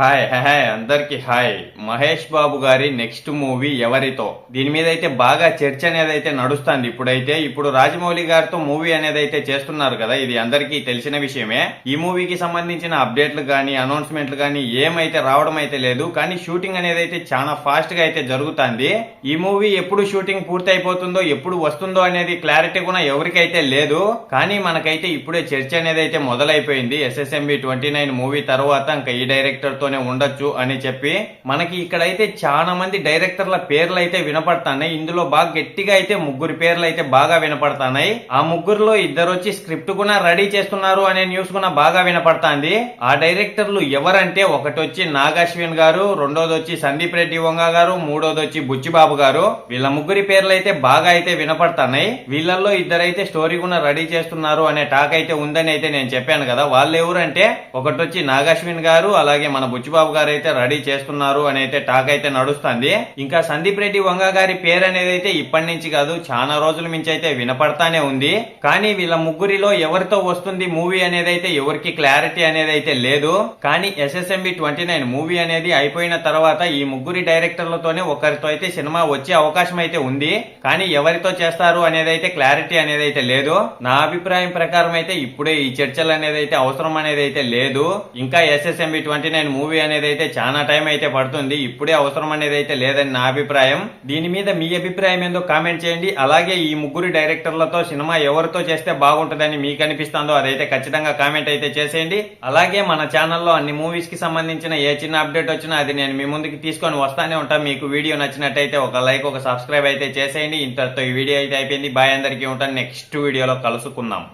Hi hi అందరికి hi. Mahesh Babu గారి next movie ఎవరితో? దీని మీద అయితే బాగా చర్చ అనేది అయితే నడుస్తుంది. ఇప్పుడైతే ఇప్పుడు రాజమౌళి గారితో మూవీ అనేది అయితే చేస్తున్నారు కదా ఇది అందరికీ తెలిసిన విషయమే. ఈ మూవీకి సంబంధించిన అప్డేట్లు కానీ అనౌన్స్మెంట్లు కానీ ఏమైతే రావడం అయితే లేదు. కానీ షూటింగ్ అనేది అయితే చాలా ఫాస్ట్గా అయితే జరుగుతుంది. ఈ మూవీ ఎప్పుడు షూటింగ్ పూర్తి అయిపోతుందో ఎప్పుడు వస్తుందో అనేది క్లారిటీ కూడా ఎవరికైతే లేదు. కానీ మనకైతే ఇప్పుడే చర్చ అనేది అయితే మొదలైపోయింది. ఎస్ఎస్ఎంబి ట్వంటీ నైన్ మూవీ తర్వాత ఇంకా ఈ డైరెక్టర్ తోనే ఉండొచ్చు అని చెప్పి మనకి ఇక్కడైతే చాలా మంది డైరెక్టర్ల పేర్లు అయితే వినపడతాయి ఇందులో బాగా గట్టిగా అయితే ముగ్గురు పేర్లు అయితే బాగా వినపడతాయి ఆ ముగ్గురులో ఇద్దరు వచ్చి స్క్రిప్ట్ కూడా రెడీ చేస్తున్నారు అనే న్యూస్ కూడా బాగా వినపడతాంది. ఆ డైరెక్టర్లు ఎవరంటే ఒకటి వచ్చి నాగాశ్విన్ గారు రెండోది వచ్చి సందీప్ రెడ్డి వంగ గారు మూడోది వచ్చి బుచ్చిబాబు గారు. వీళ్ళ ముగ్గురి పేర్లు అయితే బాగా అయితే వినపడుతున్నాయి. వీళ్ళల్లో ఇద్దరైతే స్టోరీ కూడా రెడీ చేస్తున్నారు అనే టాక్ అయితే ఉందని అయితే నేను చెప్పాను కదా. వాళ్ళు ఎవరంటే ఒకటి వచ్చి నాగాశ్విన్ గారు అలాగే మన బుచ్చిబాబు గారు అయితే రెడీ చేస్తున్నారు అని అయితే టాక్ అయితే నడుస్తుంది. ఇంకా సందీప్ రెడ్డి వంగ గారి పేరు అనేది అయితే ఇప్పటి నుంచి కాదు చాలా రోజుల నుంచి అయితే వినపడతానే ఉంది. కానీ వీళ్ళ ముగ్గురిలో ఎవరితో వస్తుంది మూవీ అనేది అయితే ఎవరికి క్లారిటీ అనేది అయితే లేదు. కానీ ఎస్ఎస్ఎంబి ట్వంటీ నైన్ మూవీ అనేది అయిపోయిన తర్వాత ఈ ముగ్గురి డైరెక్టర్లతోనే ఒకరితో అయితే సినిమా వచ్చే అవకాశం అయితే ఉంది. కానీ ఎవరితో చేస్తారు అనేది అయితే క్లారిటీ అనేది అయితే లేదు. నా అభిప్రాయం ప్రకారం అయితే ఇప్పుడే ఈ చర్చలు అనేది అయితే అవసరం అనేది అయితే లేదు. ఇంకా ఎస్ఎస్ఎంబి ట్వంటీ నైన్ మూవీ అనేది అయితే చాలా టైం అయితే పడుతుంది. ఇప్పుడే అవసరం అనేది అయితే లేదని నా అభిప్రాయం. దీని మీద మీ అభిప్రాయం ఏందో కామెంట్ చేయండి. అలాగే ఈ ముగ్గురు డైరెక్టర్లతో సినిమా ఎవరితో చేస్తే బాగుంటుందని మీకు అనిపిస్తుందో అదైతే ఖచ్చితంగా కామెంట్ అయితే చేసేయండి. అలాగే మన ఛానల్లో అన్ని మూవీస్కి సంబంధించిన ఏ చిన్న అప్డేట్ వచ్చినా అది నేను మీ ముందుకి తీసుకొని వస్తానే ఉంటాను. మీకు వీడియో నచ్చినట్టయితే ఒక లైక్ ఒక సబ్స్క్రైబ్ అయితే చేసేయండి. ఇంతటితో ఈ వీడియో అయితే అయిపోయింది. బాయ్ అందరికీ ఉంటాను. నెక్స్ట్ వీడియోలో కలుసుకుందాం.